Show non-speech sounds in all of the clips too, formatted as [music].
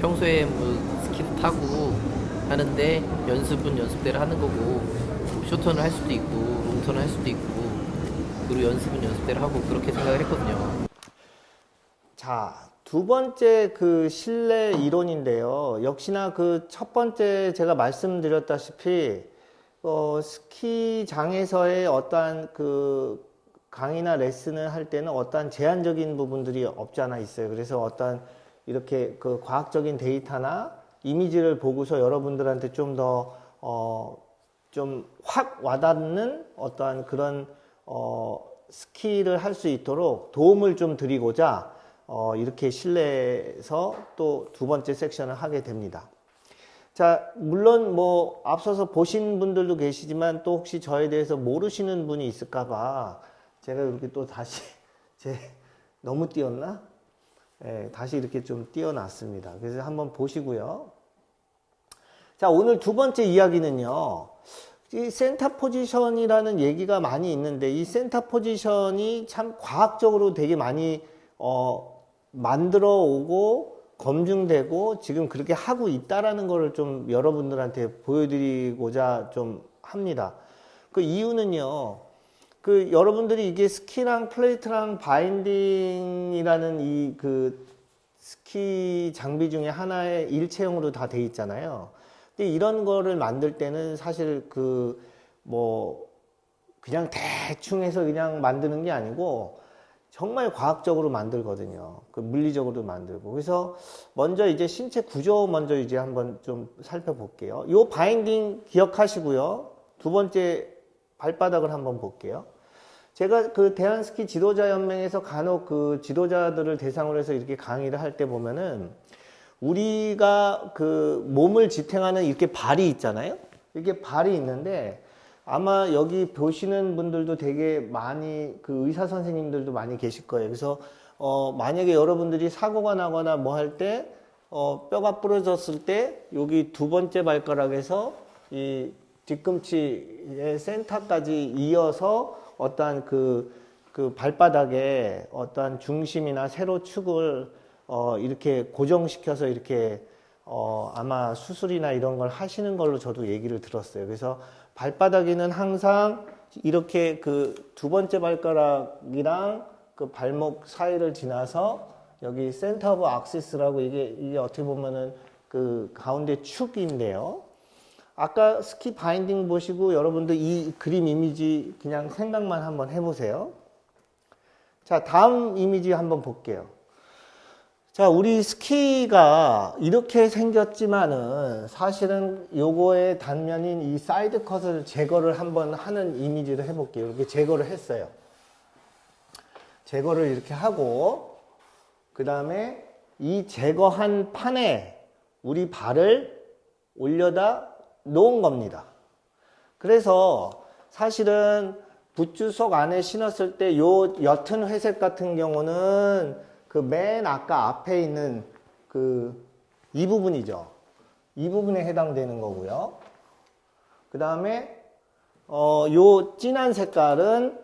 평소에 뭐 스키도 타고 하는데 연습은 연습대로 하는 거고 뭐 쇼턴을 할 수도 있고 롱턴을 할 수도 있고 그리고 연습은 연습대로 하고 그렇게 생각을 했거든요. 자, 두 번째 그 실내 이론인데요. 역시나 그 첫 번째 제가 말씀드렸다시피, 어, 스키장에서의 어떠한 그 강의나 레슨을 할 때는 어떠한 제한적인 부분들이 없지 않아 있어요. 그래서 어떠한 이렇게 그 과학적인 데이터나 이미지를 보고서 여러분들한테 좀 더, 어, 좀 확 와닿는 어떠한 그런, 어, 스키를 할수 있도록 도움을 좀 드리고자 어, 이렇게 실내에서 또 두 번째 섹션을 하게 됩니다. 자, 물론 뭐 앞서서 보신 분들도 계시지만 또 혹시 저에 대해서 모르시는 분이 있을까봐 제가 이렇게 또 다시 [laughs] 제 너무 띄었나? 예, 다시 이렇게 좀 띄어놨습니다. 그래서 한번 보시고요. 자, 오늘 두 번째 이야기는요. 이 센터 포지션이라는 얘기가 많이 있는데 이 센터 포지션이 참 과학적으로 되게 많이 어, 만들어 오고 검증되고 지금 그렇게 하고 있다라는 것을 좀 여러분들한테 보여드리고자 좀 합니다. 그 이유는요. 그 여러분들이 이게 스키랑 플레이트랑 바인딩이라는 이 그 스키 장비 중에 하나의 일체형으로 다 돼 있잖아요. 근데 이런 거를 만들 때는 사실 그 뭐 그냥 대충 해서 그냥 만드는 게 아니고 정말 과학적으로 만들거든요. 그 물리적으로 만들고. 그래서 먼저 이제 신체 구조 먼저 이제 한번 좀 살펴볼게요. 요 바인딩 기억하시고요. 두 번째 발바닥을 한번 볼게요. 제가 그 대한스키 지도자 연맹에서 간혹 그 지도자들을 대상으로 해서 이렇게 강의를 할 때 보면은 우리가 그 몸을 지탱하는 이렇게 발이 있잖아요. 이렇게 발이 있는데 아마 여기 보시는 분들도 되게 많이 그 의사 선생님들도 많이 계실 거예요. 그래서 어 만약에 여러분들이 사고가 나거나 뭐 할때 어 뼈가 부러졌을 때 여기 두 번째 발가락에서 이 뒤꿈치의 센터까지 이어서 어떠한 그, 그 발바닥에 어떠한 중심이나 세로 축을 어 이렇게 고정시켜서 이렇게 어 아마 수술이나 이런 걸 하시는 걸로 저도 얘기를 들었어요. 그래서 발바닥에는 항상 이렇게 그 두 번째 발가락이랑 그 발목 사이를 지나서 여기 센터 오브 악시스라고 이게 이게 어떻게 보면은 그 가운데 축인데요. 아까 스키 바인딩 보시고 여러분들 이 그림 이미지 그냥 생각만 한번 해보세요. 자, 다음 이미지 한번 볼게요. 자, 우리 스키가 이렇게 생겼지만은 사실은 요거의 단면인 이 사이드 컷을 제거를 한번 하는 이미지를 해볼게요. 이렇게 제거를 했어요. 제거를 이렇게 하고, 그 다음에 이 제거한 판에 우리 발을 올려다 놓은 겁니다. 그래서 사실은 붓주 속 안에 신었을 때 요 옅은 회색 같은 경우는 그 맨 아까 앞에 있는 그 이 부분이죠. 이 부분에 해당되는 거고요. 그 다음에 어, 요 진한 색깔은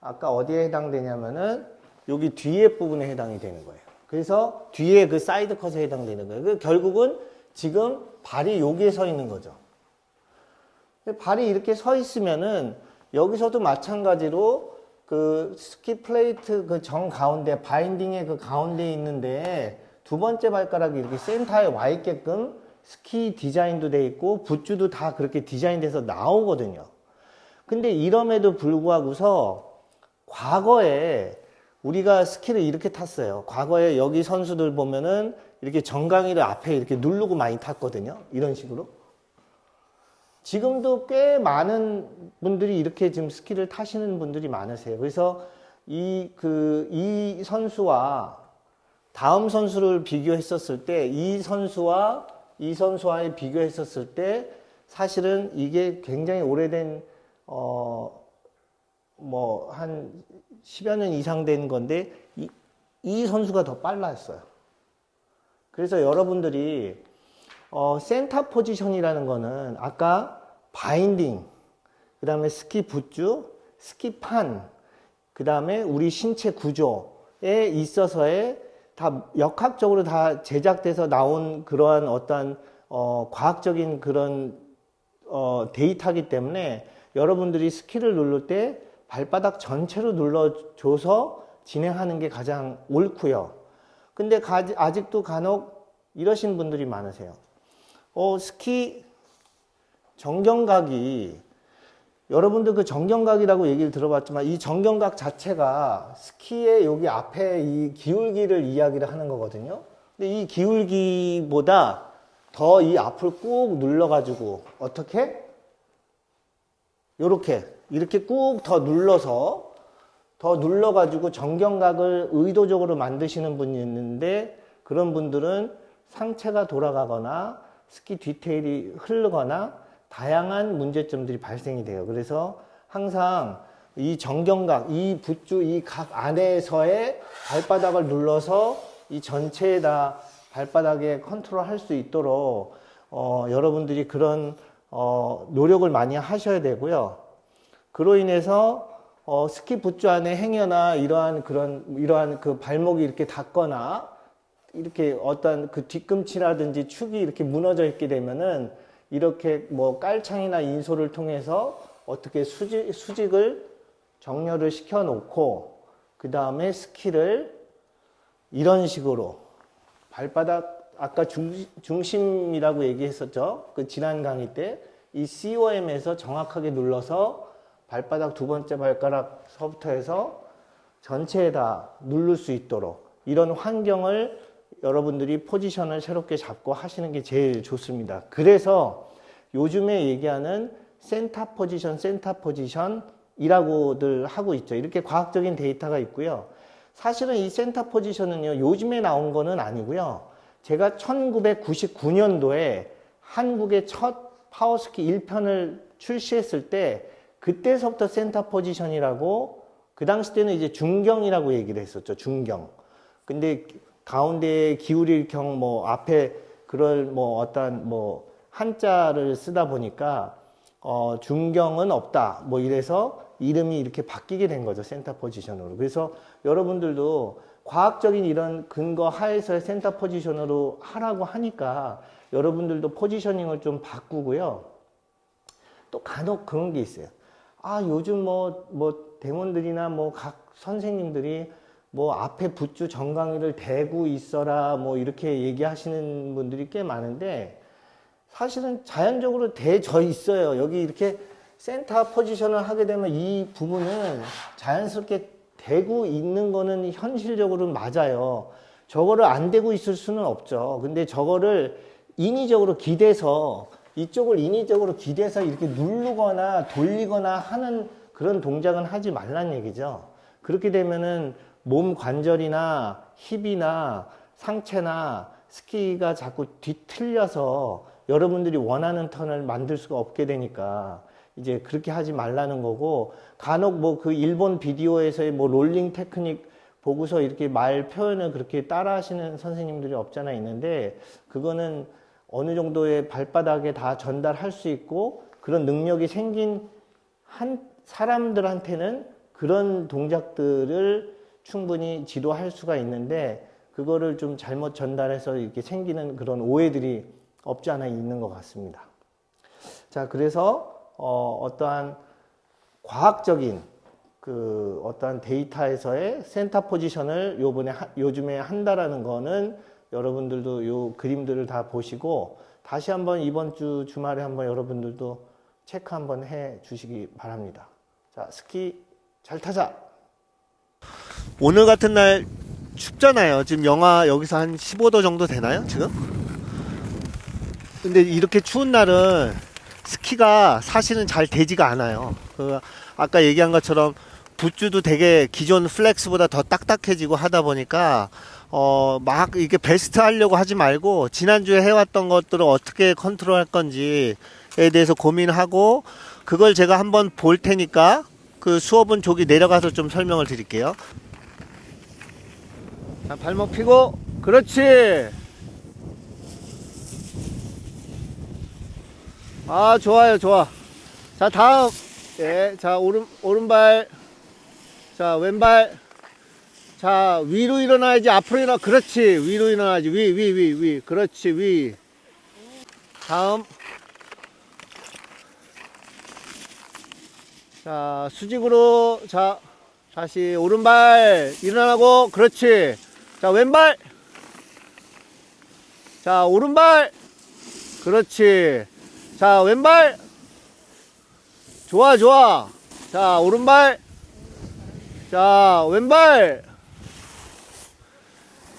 아까 어디에 해당되냐면은 여기 뒤에 부분에 해당이 되는 거예요. 그래서 뒤에 그 사이드 컷에 해당되는 거예요. 그 결국은 지금 발이 여기에 서 있는 거죠. 발이 이렇게 서 있으면은 여기서도 마찬가지로 그 스키 플레이트 그 정 가운데 바인딩의 그 가운데 있는데 두 번째 발가락이 이렇게 센터에 와 있게끔 스키 디자인도 돼 있고 붓주도 다 그렇게 디자인돼서 나오거든요. 근데 이럼에도 불구하고서 과거에 우리가 스키를 이렇게 탔어요. 과거에 여기 선수들 보면은 이렇게 정강이를 앞에 이렇게 누르고 많이 탔거든요. 이런 식으로. 지금도 꽤 많은 분들이 이렇게 지금 스키를 타시는 분들이 많으세요. 그래서 이, 그, 이 선수와 다음 선수를 비교했었을 때 이 선수와 이 선수와의 비교했었을 때 사실은 이게 굉장히 오래된, 어, 뭐, 한 10여 년 이상 된 건데 이, 이 선수가 더 빨랐어요. 그래서 여러분들이 어, 센터 포지션이라는 거는 아까 바인딩, 그 다음에 스키 붓주, 스키판, 그 다음에 우리 신체 구조에 있어서의 다 역학적으로 다 제작돼서 나온 그러한 어떤 어, 과학적인 그런 어, 데이터이기 때문에 여러분들이 스키를 누를 때 발바닥 전체로 눌러줘서 진행하는 게 가장 옳고요. 근데 가- 아직도 간혹 이러신 분들이 많으세요. 어, 스키 정경각이 여러분들 그 정경각이라고 얘기를 들어봤지만 이 정경각 자체가 스키의 여기 앞에 이 기울기를 이야기를 하는 거거든요. 근데 이 기울기보다 더 이 앞을 꾹 눌러가지고 어떻게? 요렇게 이렇게 꾹 더 눌러서 더 눌러가지고 정경각을 의도적으로 만드시는 분이 있는데 그런 분들은 상체가 돌아가거나 스키 디테일이 흐르거나 다양한 문제점들이 발생이 돼요. 그래서 항상 이 정경각, 이 붓주, 이 각 안에서의 발바닥을 눌러서 이 전체에다 발바닥에 컨트롤 할 수 있도록 어, 여러분들이 그런 어, 노력을 많이 하셔야 되고요. 그로 인해서 어, 스키 붓주 안에 행여나 이러한 그런 이러한 그 발목이 이렇게 닿거나 이렇게 어떤 그 뒤꿈치라든지 축이 이렇게 무너져 있게 되면은 이렇게 뭐 깔창이나 인솔을 통해서 어떻게 수직, 수직을 정렬을 시켜 놓고 그 다음에 스키를 이런 식으로 발바닥 아까 중, 중심이라고 얘기했었죠. 그 지난 강의 때 이 COM에서 정확하게 눌러서 발바닥 두 번째 발가락서부터 해서 전체에 다 누를 수 있도록 이런 환경을 여러분들이 포지션을 새롭게 잡고 하시는 게 제일 좋습니다. 그래서 요즘에 얘기하는 센터 포지션, 센터 포지션이라고들 하고 있죠. 이렇게 과학적인 데이터가 있고요. 사실은 이 센터 포지션은요, 요즘에 나온 거는 아니고요. 제가 1999년도에 한국의 첫 파워스키 1편을 출시했을 때 그때서부터 센터 포지션이라고 그 당시 때는 이제 중경이라고 얘기를 했었죠. 중경. 근데 가운데에 기울일 경 뭐 앞에 그럴 뭐 어떤 뭐 한자를 쓰다 보니까 어 중경은 없다. 뭐 이래서 이름이 이렇게 바뀌게 된 거죠. 센터 포지션으로. 그래서 여러분들도 과학적인 이런 근거 하에서의 센터 포지션으로 하라고 하니까 여러분들도 포지셔닝을 좀 바꾸고요. 또 간혹 그런 게 있어요. 아, 요즘 뭐, 뭐, 대원들이나 뭐, 각 선생님들이 뭐, 앞에 붓주 정강이를 대고 있어라, 뭐, 이렇게 얘기하시는 분들이 꽤 많은데, 사실은 자연적으로 대져 있어요. 여기 이렇게 센터 포지션을 하게 되면 이 부분은 자연스럽게 대고 있는 거는 현실적으로 맞아요. 저거를 안 대고 있을 수는 없죠. 근데 저거를 인위적으로 기대서 이쪽을 인위적으로 기대서 이렇게 누르거나 돌리거나 하는 그런 동작은 하지 말란 얘기죠. 그렇게 되면은 몸 관절이나 힙이나 상체나 스키가 자꾸 뒤틀려서 여러분들이 원하는 턴을 만들 수가 없게 되니까 이제 그렇게 하지 말라는 거고 간혹 뭐 그 일본 비디오에서의 뭐 롤링 테크닉 보고서 이렇게 말 표현을 그렇게 따라 하시는 선생님들이 없잖아 있는데 그거는 어느 정도의 발바닥에 다 전달할 수 있고 그런 능력이 생긴 한 사람들한테는 그런 동작들을 충분히 지도할 수가 있는데 그거를 좀 잘못 전달해서 이렇게 생기는 그런 오해들이 없지 않아 있는 것 같습니다. 자, 그래서 어, 어떠한 과학적인 그 어떠한 데이터에서의 센터 포지션을 요번에 하- 요즘에 한다라는 거는 여러분들도 요 그림들을 다 보시고 다시 한번 이번 주 주말에 한번 여러분들도 체크 한번 해 주시기 바랍니다. 자, 스키 잘 타자. 오늘 같은 날 춥잖아요. 지금 영하 여기서 한 15도 정도 되나요? 지금? 근데 이렇게 추운 날은 스키가 사실은 잘 되지가 않아요. 그 아까 얘기한 것처럼 붓주도 되게 기존 플렉스보다 더 딱딱해지고 하다 보니까 어 막 이게 베스트 하려고 하지 말고 지난주에 해왔던 것들을 어떻게 컨트롤할 건지에 대해서 고민하고 그걸 제가 한번 볼 테니까 그 수업은 저기 내려가서 좀 설명을 드릴게요. 자, 발목 피고 그렇지. 아 좋아요 좋아 자 다음 예, 자 오른 오른발 자 왼발 자, 위로 일어나야지. 앞으로 일어나. 그렇지. 위로 일어나야지. 위, 위, 위, 위. 그렇지. 위. 다음. 자, 수직으로. 자, 다시 오른발 일어나고. 그렇지. 자, 왼발. 자, 오른발. 그렇지. 자, 왼발. 좋아, 좋아. 자, 오른발. 자, 왼발.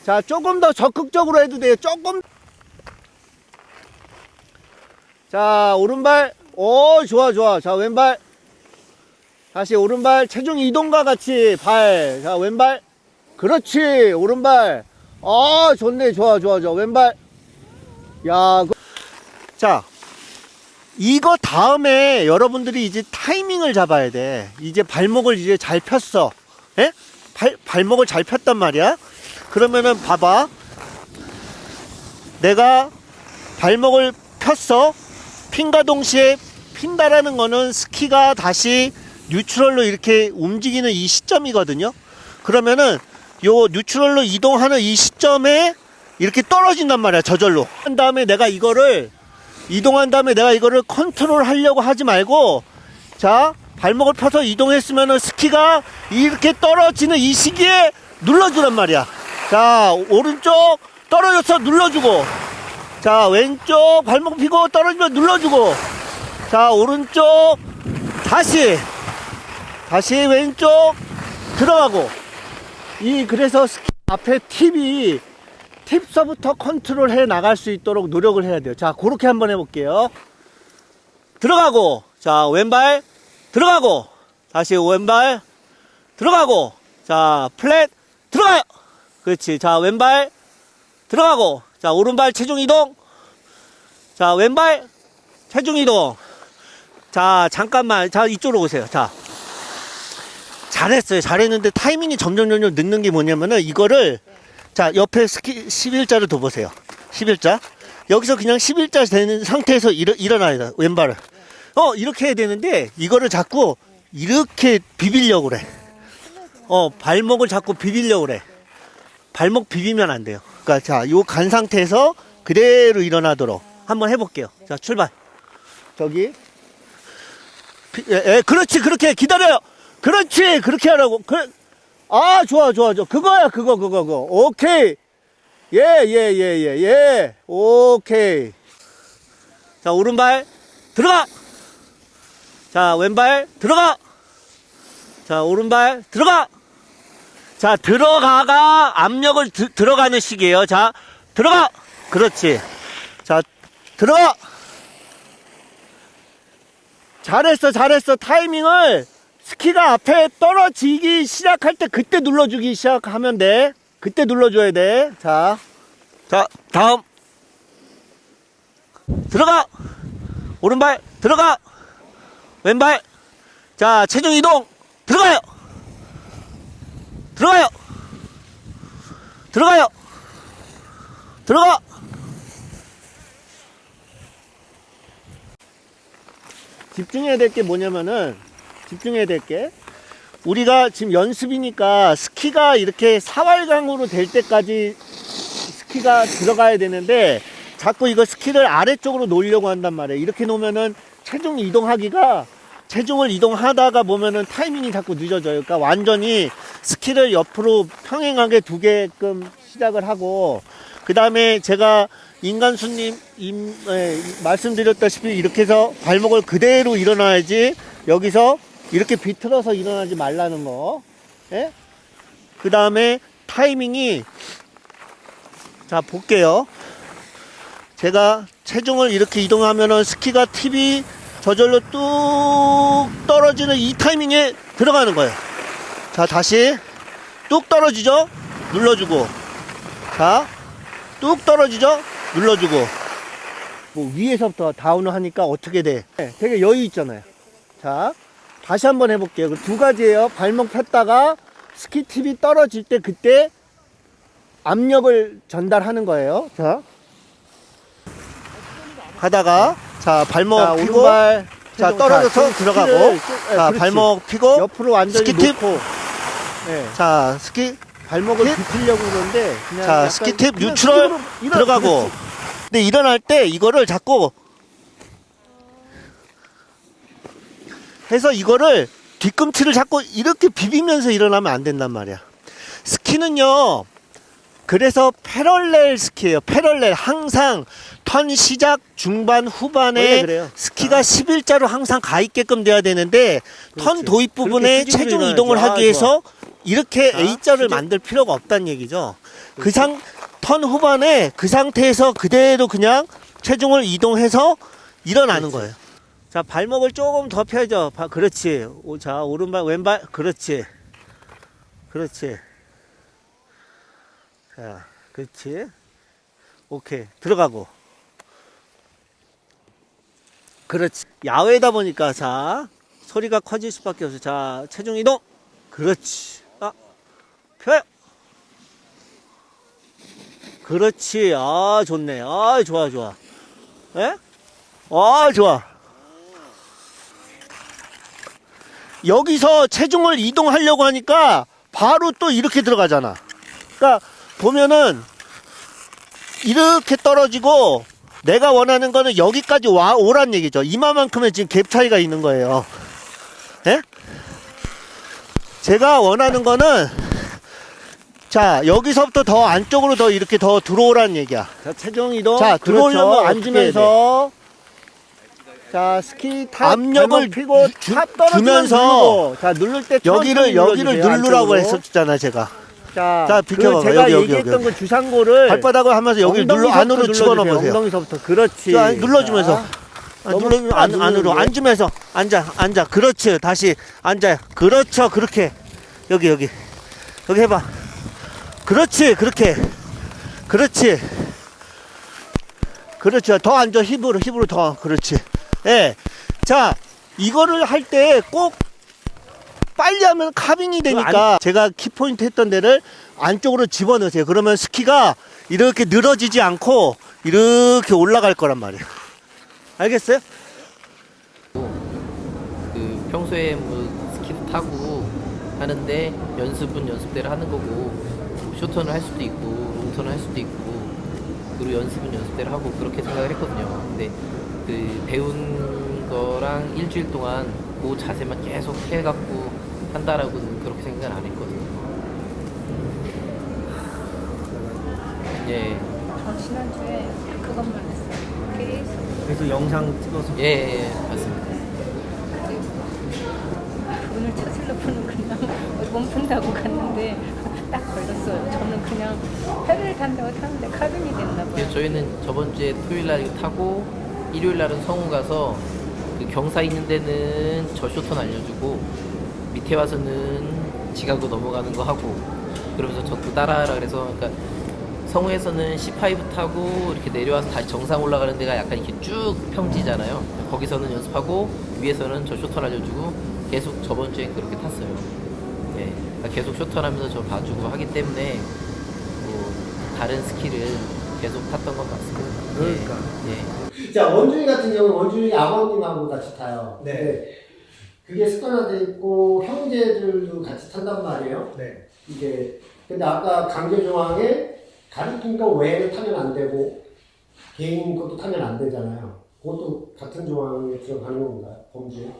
자, 조금 더 적극적으로 해도 돼요. 조금. 자, 오른발. 오, 좋아, 좋아. 자, 왼발. 다시 오른발. 체중 이동과 같이 발. 자, 왼발. 그렇지. 오른발. 아, 좋네. 좋아, 좋아, 좋아. 왼발. 야, 그... 자. 이거 다음에 여러분들이 이제 타이밍을 잡아야 돼. 이제 발목을 이제 잘 폈어. 예? 발, 발목을 잘 폈단 말이야. 그러면은 봐봐. 내가 발목을 폈어. 핀과 동시에 핀다라는 거는 스키가 다시 뉴트럴로 이렇게 움직이는 이 시점이거든요. 그러면은 요 뉴트럴로 이동하는 이 시점에 이렇게 떨어진단 말이야. 저절로. 한 다음에 내가 이거를 이동한 다음에 내가 이거를 컨트롤 하려고 하지 말고 자 발목을 펴서 이동했으면은 스키가 이렇게 떨어지는 이 시기에 눌러주란 말이야 자 오른쪽 떨어져서 눌러주고 자 왼쪽 발목 피고 떨어지면 눌러주고 자 오른쪽 다시 다시 왼쪽 들어가고 이 그래서 스키 앞에 팁이 팁서부터 컨트롤 해 나갈 수 있도록 노력을 해야 돼요. 자, 그렇게 한번 해볼게요. 들어가고, 자, 왼발, 들어가고, 다시 왼발, 들어가고, 자, 플랫, 들어가요! 그렇지. 자, 왼발, 들어가고, 자, 오른발 체중 이동, 자, 왼발, 체중 이동. 자, 잠깐만. 자, 이쪽으로 오세요. 자. 잘했어요. 잘했는데 타이밍이 점점 점점 늦는 게 뭐냐면은 이거를 자, 옆에 스키 11자를 둬보세요. 11자. 여기서 그냥 11자 되는 상태에서 일어, 일어나야 돼. 왼발을. 어, 이렇게 해야 되는데, 이거를 자꾸 이렇게 비비려고 그래. 어, 발목을 자꾸 비비려고 그래. 발목 비비면 안 돼요. 그러니까 자, 요 간 상태에서 그대로 일어나도록 한번 해볼게요. 자, 출발. 저기. 비- 예, 예, 그렇지, 그렇게 기다려요. 그렇지, 그렇게 하라고. 그, 아, 좋아, 좋아, 좋아. 그거야, 그거, 그거, 그거. 오케이. 예, 예, 예, 예, 예. 오케이. 자, 오른발, 들어가! 자, 왼발, 들어가! 자, 오른발, 들어가! 자, 들어가가 압력을 드- 들어가는 식이에요. 자, 들어가! 그렇지. 자, 들어가! 잘했어, 잘했어. 타이밍을 스키가 앞에 떨어지기 시작할 때 그때 눌러주기 시작하면 돼. 그때 눌러줘야 돼. 자, 자, 다음. 들어가! 오른발, 들어가! 왼발, 자, 체중 이동! 들어가요! 들어가요! 들어가요! 들어가! 집중해야 될 게 뭐냐면은 집중해야 될 게 우리가 지금 연습이니까 스키가 이렇게 사활강으로 될 때까지 스키가 들어가야 되는데 자꾸 이거 스키를 아래쪽으로 놓으려고 한단 말이에요. 이렇게 놓으면은 체중 이동하기가 체중을 이동하다가 보면은 타이밍이 자꾸 늦어져요. 그러니까 완전히 스키를 옆으로 평행하게 두게끔 시작을 하고 그 다음에 제가 인간수님 임, 에, 말씀드렸다시피 이렇게 해서 발목을 그대로 일어나야지 여기서 이렇게 비틀어서 일어나지 말라는 거. 예? 그 다음에 타이밍이 자 볼게요. 제가 체중을 이렇게 이동하면은 스키가 팁이 저절로 뚝 떨어지는 이 타이밍에 들어가는 거예요. 자 다시 뚝 떨어지죠? 눌러주고 자뚝 떨어지죠? 눌러주고 뭐 위에서부터 다운을 하니까 어떻게 돼? 네, 되게 여유 있잖아요. 자 다시 한번 해볼게요. 그두 가지예요. 발목 폈다가 스키 팁이 떨어질 때 그때 압력을 전달하는 거예요. 자 하다가 자 발목 자, 피고 오른발 자 떨어져서 자, 들어가고 예, 자 그렇지. 발목 피고 옆으로 완전히 스키 팁. 놓고 예. 자 스키 발목을 굽히려고 그러는데 그냥 자, 스키팁 뉴트럴 일어나- 들어가고. 근데 일어날 때 이거를 자꾸 해서 이거를 뒤꿈치를 자꾸 이렇게 비비면서 일어나면 안 된단 말이야. 스키는요. 그래서 패럴렐 스키예요. 패럴렐 항상 턴 시작 중반 후반에. 스키가 11자로 항상 가 있게끔 돼야 되는데 턴 그렇지. 도입 부분에 체중. 이동을 아, 하기 위해서 이렇게 자, A자를 수직. 만들 필요가 없다는 얘기죠. 그 상, 턴 후반에 그 상태에서 그대로 그냥 체중을 이동해서 일어나는 거예요. 자, 발목을 조금 더 펴죠. 바- 그렇지. 오, 자, 오른발, 왼발, 그렇지. 그렇지. 자, 그렇지. 오케이. 들어가고. 그렇지. 야외다 보니까, 자, 소리가 커질 수밖에 없어. 자, 체중 이동. 그렇지. 아, 펴요. 그렇지. 아, 좋네. 아, 좋아, 좋아. 예? 아, 좋아. 여기서 체중을 이동하려고 하니까 바로 또 이렇게 들어가잖아. 그러니까 보면은 이렇게 떨어지고 내가 원하는 거는 여기까지 와 오란 얘기죠. 이마만큼의 지금 갭 차이가 있는 거예요. 예? 제가 원하는 거는 자 여기서부터 더 안쪽으로 더 이렇게 더 들어오라는 얘기야. 자, 체중 이동. 자, 들어오려면 그렇죠. 앉으면서 자, 스키 탑 압력을 펴고 주- 탑 주면서 누르고. 자, 누를 때 여기를 천천히 여기를 눌러주세요, 누르라고 안쪽으로. 했었잖아 제가. 자, 자, 그 비켜봐봐. 제가 여기, 여기, 얘기했던 여기. 그 주상고를 발바닥을 하면서 여기 눌러 엉덩이서부터 안으로 눌러주세요. 집어넣어 보세요. 엉덩이서부터 그렇지. 자, 눌러주면서. 자, 아, 너무 눌러주면 안 누르는 안으로 게. 앉으면서 앉아 앉아 그렇지 다시 앉아요 그렇죠 그렇게 여기 여기 여기 해봐 그렇지 그렇게 그렇지 그렇죠 더 앉아 힙으로 힙으로 더 그렇지 예 자 이거를 할 때 꼭 빨리 하면 카빙이 되니까 제가 키포인트 했던 데를 안쪽으로 집어넣으세요. 그러면 스키가 이렇게 늘어지지 않고 이렇게 올라갈 거란 말이에요. 알겠어요? 그 평소에 뭐 스키도 타고 하는데 연습은 연습대로 하는 거고 뭐 쇼턴을 할 수도 있고 롱턴을 할 수도 있고 그리고 연습은 연습대로 하고 그렇게 생각을 했거든요. 근데 그 배운 거랑 일주일 동안 그 자세만 계속 해갖고 한다라고는 그렇게 생각을 안 했거든요. 예, 저 지난주에 그것만 했어요. 계속 그래서 영상 찍어서 예, 예, 예, 맞습니다. 오늘 차슬로프는 그냥 [laughs] 몸 푼다고 갔는데 딱 걸렸어요. 저는 그냥 페를 탄다고 타는데 카빙이 됐나 봐요. 그래서 저희는 저번 주에 토요일 날 타고 일요일 날은 성우 가서 그 경사 있는 데는 저 쇼턴 알려주고 밑에 와서는 지각으로 넘어가는 거 하고 그러면서 저도 따라하라 그래서 그러니까 성우에서는 C5 타고 이렇게 내려와서 다시 정상 올라가는 데가 약간 이렇게 쭉 평지잖아요. 거기서는 연습하고 위에서는 저 쇼턴 알려주고 계속 저번 주에 그렇게 탔어요. 네, 그러니까 계속 쇼턴 하면서 저 봐주고 하기 때문에 뭐 다른 스킬을 계속 탔던 것 같습니다. 그러니까. 예, 예. 자, 원준이 같은 경우는 원준이 아버님하고 같이 타요. 네. 근데 그게 습관화돼 있고 형제들도 같이 탄단 말이에요. 네. 이게 근데 아까 강제 조항에 가르친 거 외에는 타면 안 되고 개인 것도 타면 안 되잖아요. 그것도 같은 조항에 들어가는 건가요? 범죄?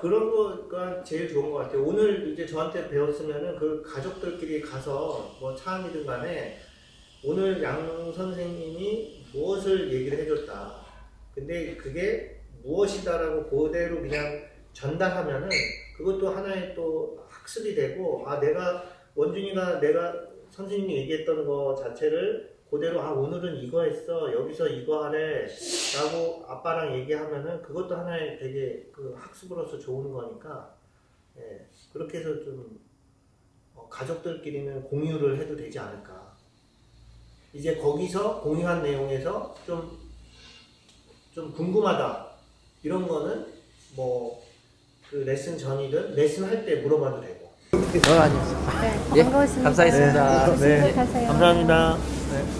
그런 거가 제일 좋은 것 같아요. 오늘 이제 저한테 배웠으면은 그 가족들끼리 가서 뭐 차원이든 간에 오늘 양 선생님이 무엇을 얘기를 해줬다. 근데 그게 무엇이다라고 그대로 그냥 전달하면은 그것도 하나의 또 학습이 되고 아 내가 원준이가 내가 선생님이 얘기했던 거 자체를 그대로 아 오늘은 이거 했어 여기서 이거 하래 라고 아빠랑 얘기하면은 그것도 하나의 되게 그 학습으로서 좋은 거니까 예, 그렇게 해서 좀 어, 가족들끼리는 공유를 해도 되지 않을까 이제 거기서 공유한 내용에서 좀, 좀 궁금하다 이런 거는 뭐 그 레슨 전이든 레슨 할 때 물어봐도 되고 어, 아니요. 네, 예, 반가웠습니다. 감사했습니다. 네. 가세요. 감사합니다 네,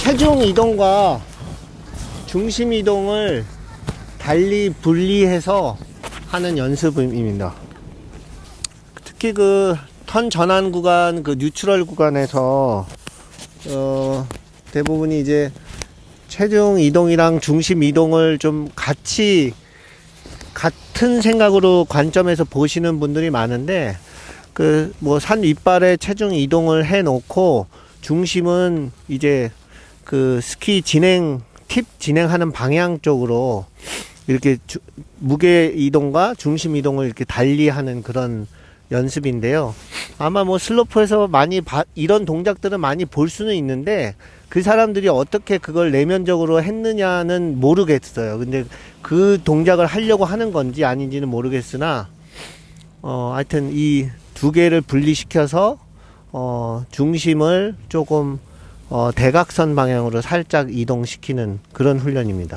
체중 이동과 중심 이동을 달리 분리해서 하는 연습입니다. 특히 그 턴 전환 구간, 그 뉴트럴 구간에서 어, 대부분이 이제 체중 이동이랑 중심 이동을 좀 같이 같은 생각으로 관점에서 보시는 분들이 많은데 그 뭐 산 윗발에 체중 이동을 해 놓고 중심은 이제 그 스키 진행 팁 진행하는 방향 쪽으로 이렇게 주- 무게 이동과 중심 이동을 이렇게 달리하는 그런 연습인데요. 아마 뭐 슬로프에서 많이 봐- 이런 동작들은 많이 볼 수는 있는데 그 사람들이 어떻게 그걸 내면적으로 했느냐는 모르겠어요. 근데 그 동작을 하려고 하는 건지 아닌지는 모르겠으나 어, 하여튼 이 두 개를 분리시켜서 어, 중심을 조금 어, 대각선 방향으로 살짝 이동시키는 그런 훈련입니다.